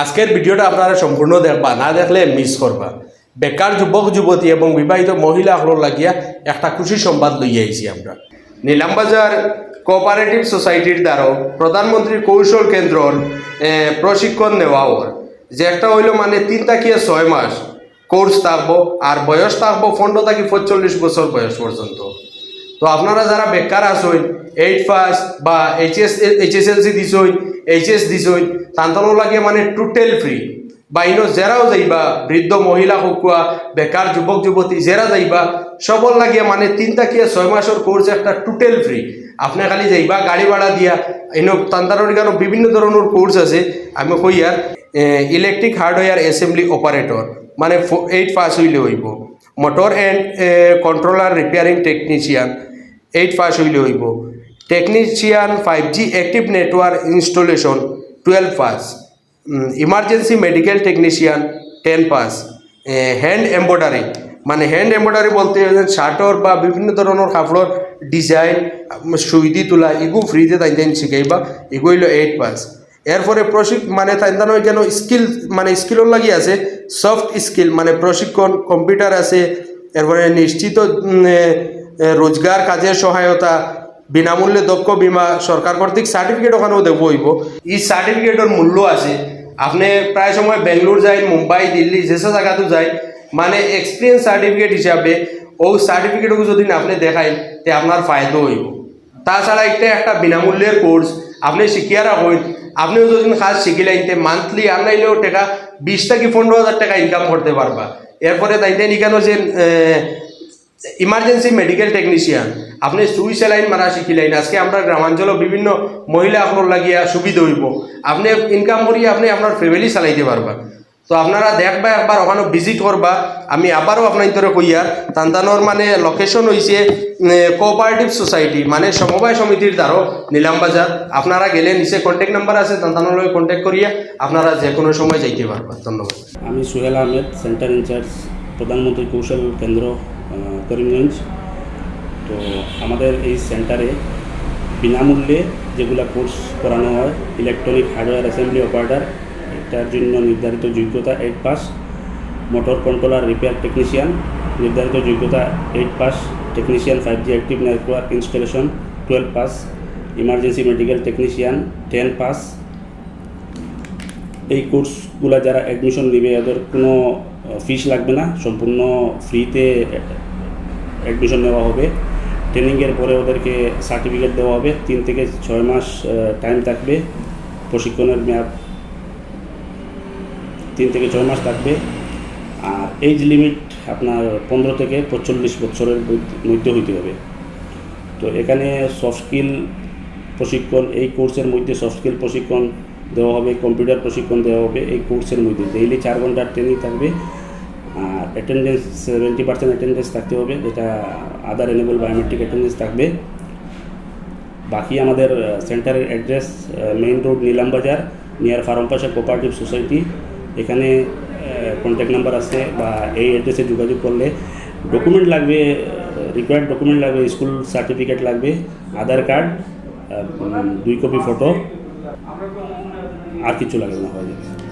আজকের ভিডিওটা আপনারা সম্পূর্ণ দেখবা, না দেখলে মিস করবা বেকার যুবক যুবতী এবং বিবাহিত মহিলা হল লাগিয়া একটা খুশি সংবাদ লইয়া আইছি আমরা। নীলামবাজার কোঅপারেটিভ সোসাইটির দ্বারা প্রধানমন্ত্রী কৌশল কেন্দ্রর প্রশিক্ষণ নেওয়া ওর যে একটা হইল মানে তিন তাকিয়ে ছয় মাস। কোর্স থাকব আর বয়স থাকব পনেরো থাকি পঁয়তাল্লিশ বছর বয়স পর্যন্ত। তো আপনারা যারা বেকার আসইন এইট পাস বা এইচএস এইচএসএলসি দিছই এইচএস দিছই তান্তনো লাগে মানে টোটেল ফ্রি বা ইনো জেরাও যাইবা, বৃদ্ধ মহিলা হকুয়া বেকার যুবক যুবতী জেরা যাইবা সবল লাগিয়ে মানে তিন তাকিয়া ছয় মাসের কোর্স একটা টোটেল ফ্রি আপনি খালি যাইবা, গাড়ি ভাড়া দিয়া ইনো তান্তানোর কেন বিভিন্ন ধরনের কোর্স আছে। আমি কই আর ইলেকট্রিক হার্ডওয়্যার অ্যাসেম্বলি অপারেটর মানে এইট পাস হইলে হইব। Motor and controller repairing technician eight pass হইলে হইব। Technician five G active network installation twelve pass emergency medical technician ten pass hand embroidery মানে হ্যান্ড এম্ব্রয়ডারি বলতে শার্টর বা বিভিন্ন ধরনের কাপড়ের ডিজাইন সুইদি তোলা, এগু ফ্রিতে তাই তাই শিখাইবা, এগু হইল এইট পাস এরপরে প্রশিক মানে তাইন্দানো কেন স্কিল মানে স্কিলও লাগি আছে সফট স্কিল মানে প্রশিক্ষণ কম্পিউটার আছে, এরপরে নিশ্চিত রোজগার, কাজের সহায়তা বিনামূল্যে দক্ষ বিমা সরকার কর্তৃক সার্টিফিকেট ওখানেও দেবো, হইব। এই সার্টিফিকেটের মূল্য আছে। আপনি প্রায় সময় বেঙ্গলোর যাই, মুম্বাই, দিল্লি যেসব জায়গাতে যাই মানে এক্সপিরিয়েন্স সার্টিফিকেট হিসাবে ও সার্টিফিকেটও যদি আপনি দেখাই, তে আপনার ফায়দা হইব। তাছাড়া একটা একটা বিনামূল্যের কোর্স আপনি শিখিয়া রাখুন, আপনিও যদি কাজ শিখিলেন মান্থলি আনাইলেও টাকা বিশ থেকে পনেরো হাজার টাকা ইনকাম করতে পারবা। এরপরে তাইতে নিকানো যে ইমার্জেন্সি মেডিকেল টেকনিশিয়ান আপনি সুই স্যালাইন মারা শিখিলেন। আজকে আমরা গ্রামাঞ্চলে বিভিন্ন মহিলা আপনার লাগিয়া সুবিধা হইব। আপনি ইনকাম করিয়ে আপনি আপনার ফ্যামিলি চালাইতে পারবা। তো আপনারা দেখবা, একবার ওখানে ভিজিট করবা। আমি আবারও আপনার ধরে কইয়া তান্তানোর মানে লোকেশন হইছে কোঅপারেটিভ সোসাইটি মানে সমবায় সমিতির দ্বারা নিলামবাজার আপনারা গেলে নিচে কন্ট্যাক্ট নাম্বার আছে, তান্তানোর লগে কন্ট্যাক্ট করিয়া আপনারা যে কোনো সময় যাইতে পারবা। ধন্যবাদ। আমি সোহেল আহমেদ সেন্টার ইনচার্জ প্রধানমন্ত্রী কৌশল কেন্দ্র করিমগঞ্জ। তো আমাদের এই সেন্টারে বিনামূল্যে যেগুলো কোর্স করানো হয় ইলেকট্রনিক হার্ডওয়্যার অ্যাসেম্বলি অপারেটার এটার জন্য নির্ধারিত যোগ্যতা eight pass motor controller repair technician নির্ধারিত যোগ্যতা eight pass technician five G active network installation twelve pass emergency medical technician ten pass এই কোর্সগুলো যারা অ্যাডমিশন নেবে ওদের কোনো ফিস লাগবে না, সম্পূর্ণ ফ্রিতে অ্যাডমিশন নেওয়া হবে। ট্রেনিংয়ের পরে ওদেরকে সার্টিফিকেট দেওয়া হবে। তিন থেকে ছয় মাস টাইম থাকবে প্রশিক্ষণের মেয়াদ। তিন থেকে ছয় মাস থাকবে। আর এজ লিমিট আপনার পনেরো থেকে পঁয়তাল্লিশ বছরের মধ্যে হইতে হবে। তো এখানে সফট স্কিল প্রশিক্ষণ, এই কোর্সের মধ্যে সফট স্কিল প্রশিক্ষণ দেওয়া হবে কম্পিউটার প্রশিক্ষণ দেওয়া হবে। এই কোর্সের মধ্যে ডেইলি চার ঘণ্টার ট্রেনিং থাকবে। অ্যাটেন্ডেন্স সেভেন্টি পার্সেন্ট অ্যাটেন্ডেন্স থাকতে হবে, যেটা আদার এনেবল বায়োমেট্রিক অ্যাটেন্ডেন্স থাকবে। বাকি আমাদের সেন্টারের address main road Nilambazar near Farmpasha cooperative society এখানে কন্ট্যাক্ট নাম্বার আছে বা এই অ্যাড্রেসে যোগাযোগ করলে ডকুমেন্ট লাগবে রিকোয়ার্ড ডকুমেন্ট লাগবে স্কুল সার্টিফিকেট লাগবে, আধার কার্ড দুই কপি ফটো আর কিছু লাগবে না হয়ে যাবে।